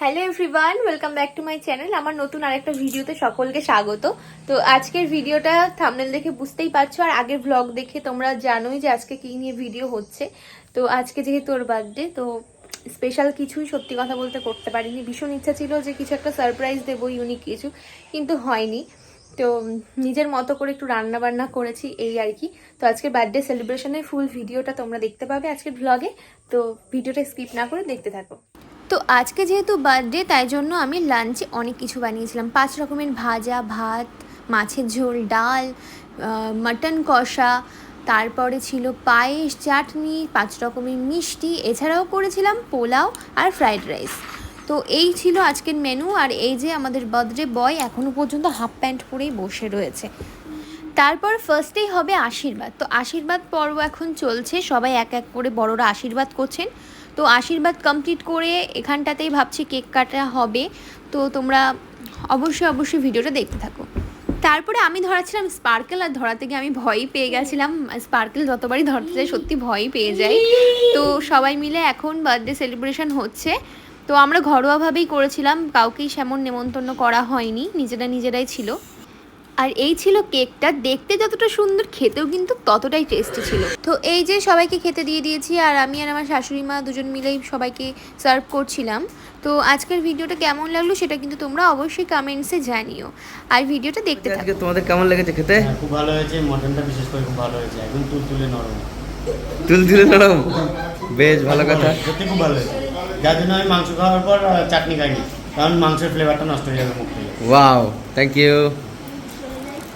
Hello everyone welcome back to my channel আমার নতুন আরেকটা ভিডিওতে সকলকে স্বাগত। তো আজকের ভিডিওটা থামনেল দেখে বুঝতেই পারছ, আর আগের ব্লগ দেখে তোমরা জানোই যে আজকে কি নিয়ে ভিডিও হচ্ছে। তো আজকে যেহেতু ওর বার্থডে তো স্পেশাল কিছুই সত্যি কথা বলতে করতে পারিনি। ভীষণ ইচ্ছা ছিল যে কিছু একটা সারপ্রাইজ দেবো ইউনিক কিছু, কিন্তু হয়নি। তো নিজের মতো করে একটু রান্না বান্না করেছি, এই আর কি। তো আজকের বার্থডে সেলিব্রেশনের ফুল ভিডিওটা তোমরা দেখতে পাবে আজকের ব্লগে তো ভিডিওটা স্কিপ না করে দেখতে থাকো। তো আজকে যেহেতু বার্থডে তাই জন্য আমি লাঞ্চে অনেক কিছু বানিয়েছিলাম। পাঁচ রকমের ভাজা, ভাত, মাছের ঝোল, ডাল মাটন কষা, তারপরে ছিল পায়েস, চাটনি, পাঁচ রকমের মিষ্টি, এছাড়াও করেছিলাম পোলাও আর ফ্রাইড রাইস তো এই ছিল আজকের মেনু আর এই যে আমাদের বার্থডে বয় এখনও পর্যন্ত হাফ প্যান্ট পরেই বসে রয়েছে। তারপর ফার্স্টেই হবে আশীর্বাদ। তো আশীর্বাদ পর্ব এখন চলছে, সবাই এক এক করে বড়রা আশীর্বাদ করছেন। তো আশীর্বাদ কমপ্লিট করে এখানটাতেই ভাবছি কেক কাটা হবে। তো তোমরা অবশ্যই অবশ্যই ভিডিওটা দেখতে থাকো। তারপরে আমি ধরাচ্ছিলাম স্পার্কেল আর ধরাতে গিয়ে আমি ভয়ই পেয়ে গেছিলাম। স্পার্কেল যতবারই ধরতে যাই, সত্যি ভয়ই পেয়ে যাই। তো সবাই মিলে এখন বার্থডে সেলিব্রেশন হচ্ছে। তো আমরা ঘরোয়াভাবেই করেছিলাম, কাউকেই সেমন নেমন্তন্ন করা হয়নি। নিজেরা নিজেরাই ছিল। আর এই ছিল কেকটা। দেখতে যতটা সুন্দর খেতেও কিন্তু ততটাই টেস্টি ছিল। তো এই যে সবাইকে খেতে দিয়ে দিয়েছি আর আমি আর আমার শাশুড়ি মা দুজন মিলেই সবাইকে সার্ভ করছিলাম। তো আজকের ভিডিওটা কেমন লাগল সেটা কিন্তু তোমরা অবশ্যই কমেন্টসে জানিও। আর ভিডিওটা দেখতে থাকো। তোমাদের কেমন লেগেছে খেতে? হ্যাঁ, খুব ভালো হয়েছে মটনটা বিশেষ করে খুব ভালো হয়েছে। একদম তুল তুলে নরম। তুল তুলে নরম? বেশ ভালো কথা। সত্যি খুব ভালো হয়েছে। যার জন্য আমি মাংস খাওয়ার পর চাটনি খাইনি। কারণ মাংসের ফ্লেভারটা নষ্ট হয়ে যাবে মুখ থেকে। ওয়াও থ্যাংক ইউ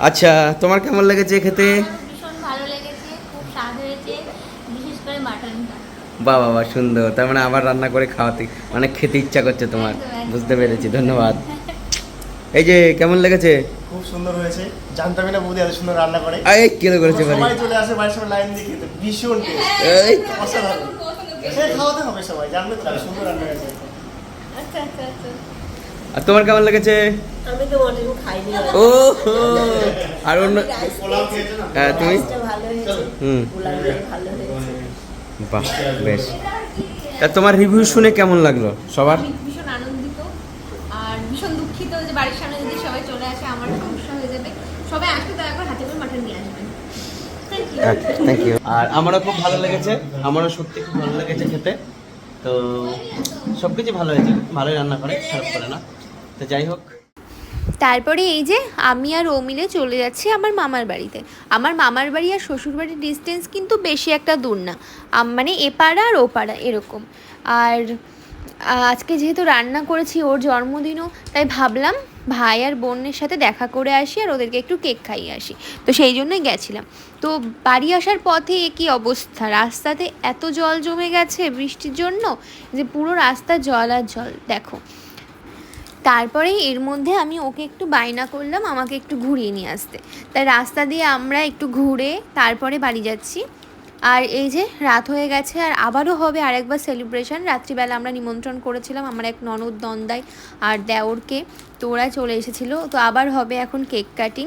আচ্ছা তোমার কেমন লেগেছে খেতে? ভীষণ ভালো লেগেছে খুব স্বাদ হয়েছে বিশেষ করে মাটনটা বাহ বাবা সুন্দর। তার মানে আবার রান্না করে খাওয়াতে মানে খেতে ইচ্ছা করছে তোমার। বুঝতে পেরেছি ধন্যবাদ। এই যে কেমন লেগেছে? খুব সুন্দর হয়েছে। জানতামই না বৌদি এত সুন্দর রান্না করে। এই কেলো করেছে বাড়ি? সবাই চলে আসে বাড়ির সবাই লাইন দিয়ে খেতে। ভীষণ টেস্ট এই অসাধারণ। সে খাওয়াতে হবে সবাই জানবে তো সুন্দর রান্না হয়েছে। আচ্ছা আচ্ছা আচ্ছা। আর তোমার কেমন লেগেছে? আমি তো মটন খাইনি। ও আর অন্য হ্যাঁ, তুমি? রাইসটা ভালো হয়েছে। হুম। পোলাওটা ভালো হয়েছে। বাহ বেশ। তা তোমার রিভিউ শুনে কেমন লাগল সবার? ভীষণ আনন্দিত। আর ভীষণ দুঃখিত যে বাড়ির সামনে যদি সবাই চলে আসে আমার সমস্যা হয়ে যাবে। সবাই আসলে দয়া করে হাতে করে মাটন নিয়ে আসবেন। থ্যাংক ইউ থ্যাংক ইউ আর আমারও খুব ভালো লেগেছে। আমারও সত্যি খুব ভালো লেগেছে খেতে। তো সব কিছু ভালো হয়েছে। ভালোই রান্না করে খারাপ করে না। তো যাই হোক। তারপরে এই যে আমি আর ও মিলে চলে যাচ্ছি আমার মামার বাড়িতে। আমার মামার বাড়ি আর শ্বশুর বাড়ির ডিস্টেন্স কিন্তু বেশি একটা দূর না। মানে এপাড়া আর ওপাড়া এরকম। আর আজকে যেহেতু রান্না করেছি ওর জন্মদিনও, তাই ভাবলাম ভাই আর বোনের সাথে দেখা করে আসি আর ওদেরকে একটু কেক খাইয়ে আসি। তো সেই জন্যই গেছিলাম। তো বাড়ি আসার পথে এ কী অবস্থা? রাস্তাতে এত জল জমে গেছে বৃষ্টির জন্য যে পুরো রাস্তা জল আর জল। দেখো তারপরে এর মধ্যে আমি ওকে একটু বায়না করলাম আমাকে একটু ঘুরিয়ে নিয়ে আসতে। তাই রাস্তা দিয়ে আমরা একটু ঘুরে তারপরে বাড়ি যাচ্ছি। আর এই যে রাত হয়ে গেছে আর আবারও হবে আরেকবার সেলিব্রেশন রাত্রিবেলা আমরা নিমন্ত্রণ করেছিলাম আমার এক ননদ নন্দাই আর দেওরকে। তো ওরা চলে এসেছিল। তো আবার হবে এখন কেক কাটিং।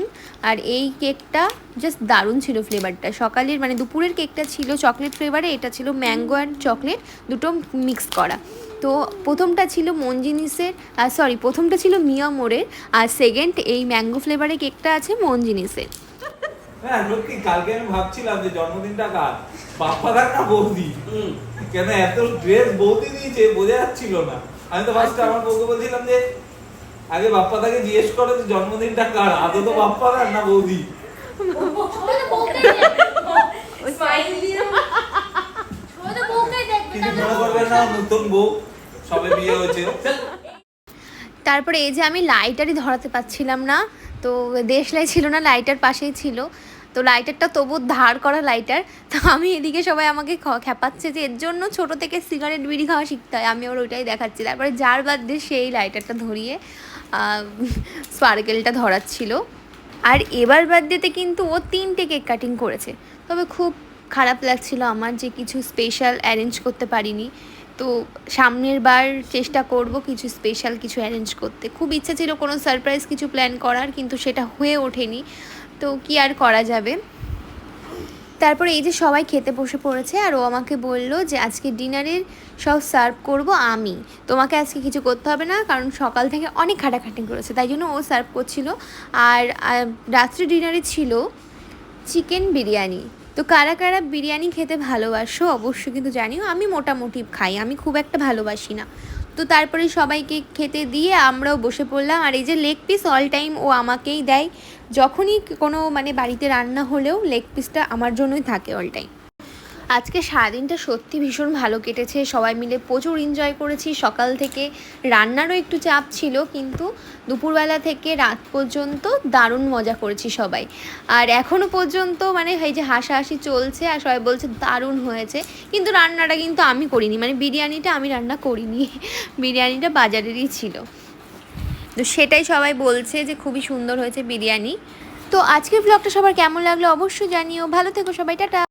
আর এই কেকটা জাস্ট দারুণ ছিল ফ্লেভারটা সকালের মানে দুপুরের কেকটা ছিল চকলেট ফ্লেভারে এটা ছিল ম্যাঙ্গো অ্যান্ড চকলেট দুটো মিক্স করা। তো প্রথমটা ছিল মঞ্জিনিসের সরি প্রথমটা ছিল মিয়ামোরের আর সেকেন্ড এই ম্যাঙ্গো ফ্লেভারের কেকটা আছে মঞ্জিনিসের হ্যাঁ সত্যি কালকে আমি ভাবছিলাম যে জন্মদিনটা কার না বৌদি কেন এত ড্রেস বৌদি দিয়েছে বোঝা যাচ্ছিল না আমি তো ফার্স্ট আমার বউকে বলছিলাম যে আগে জিজ্ঞেস করো যে জন্মদিনটা কার আদৌ তো না বৌদি কিছু মনে করবেন না নতুন বউ সবে বিয়ে হয়েছে। তারপরে এই যে আমি লাইটারই ধরাতে পাচ্ছিলাম না তো দেশলাই ছিল না লাইটার পাশেই ছিল। তো লাইটারটা তবু ধার করা লাইটার তো আমি এদিকে সবাই আমাকে খ- খেপাচ্ছে যে এর জন্য ছোট থেকে সিগারেট বিড়ি খাওয়া শিখতে হয়। আমি ওর ওইটাই দেখাচ্ছি। তারপরে যার বাদ দিয়ে সেই লাইটারটা ধরিয়ে স্পার্কেলটা ধরাচ্ছিল। আর এবার বাদ বার্থডেতে কিন্তু ও তিনটে কেক কাটিং করেছে। তবে খুব খারাপ লাগছিল আমার যে কিছু স্পেশাল অ্যারেঞ্জ করতে পারিনি। তো সামনের বার চেষ্টা করব কিছু স্পেশাল কিছু অ্যারেঞ্জ করতে। খুব ইচ্ছা ছিল কোনো সারপ্রাইজ কিছু প্ল্যান করার, কিন্তু সেটা হয়ে ওঠেনি। তো কি আর করা যাবে? তারপরে এই যে সবাই খেতে বসে পড়েছে, আর ও আমাকে বলল যে আজকে ডিনারের সব সার্ভ করব আমি। তোমাকে আজকে কিছু করতে হবে না, কারণ সকাল থেকে অনেক খাটাখাটি করেছে, তাই জন্য ও সার্ভ করছিল। আর রাত্রে ডিনারে ছিল চিকেন বিরিয়ানি। তো কারা কারা বিরিয়ানি খেতে ভালোবাসো অবশ্যই কিন্তু জানিও, আমি মোটামুটি খাই, আমি খুব একটা ভালোবাসি না। তো তারপরে সবাইকে খেতে দিয়ে আমরাও বসে পড়লাম, আর এই যে লেগ পিস অল টাইম ও আমাকেই দেয়, যখনই কোনো মানে বাড়িতে রান্না হলেও লেগ পিসটা আমার জন্যই থাকে অল টাইম আজকে সারাদিনটা সত্যি ভীষণ ভালো কেটেছে। সবাই মিলে প্রচুর এনজয় করেছি। সকাল থেকে রান্নারও একটু চাপ ছিল, কিন্তু দুপুরবেলা থেকে রাত পর্যন্ত দারুণ মজা করেছি সবাই। আর এখনও পর্যন্ত মানে এই যে হাসাহাসি চলছে আর সবাই বলছে দারুণ হয়েছে, কিন্তু রান্নাটা কিন্তু আমি করিনি। মানে বিরিয়ানিটা আমি রান্না করিনি, বিরিয়ানিটা বাজারেরই ছিল। তো সেটাই সবাই বলছে যে খুবই সুন্দর হয়েছে বিরিয়ানি। তো আজকের ব্লগটা সবার কেমন লাগল অবশ্যই জানিও। ভালো থেকো সবাই, টাটা।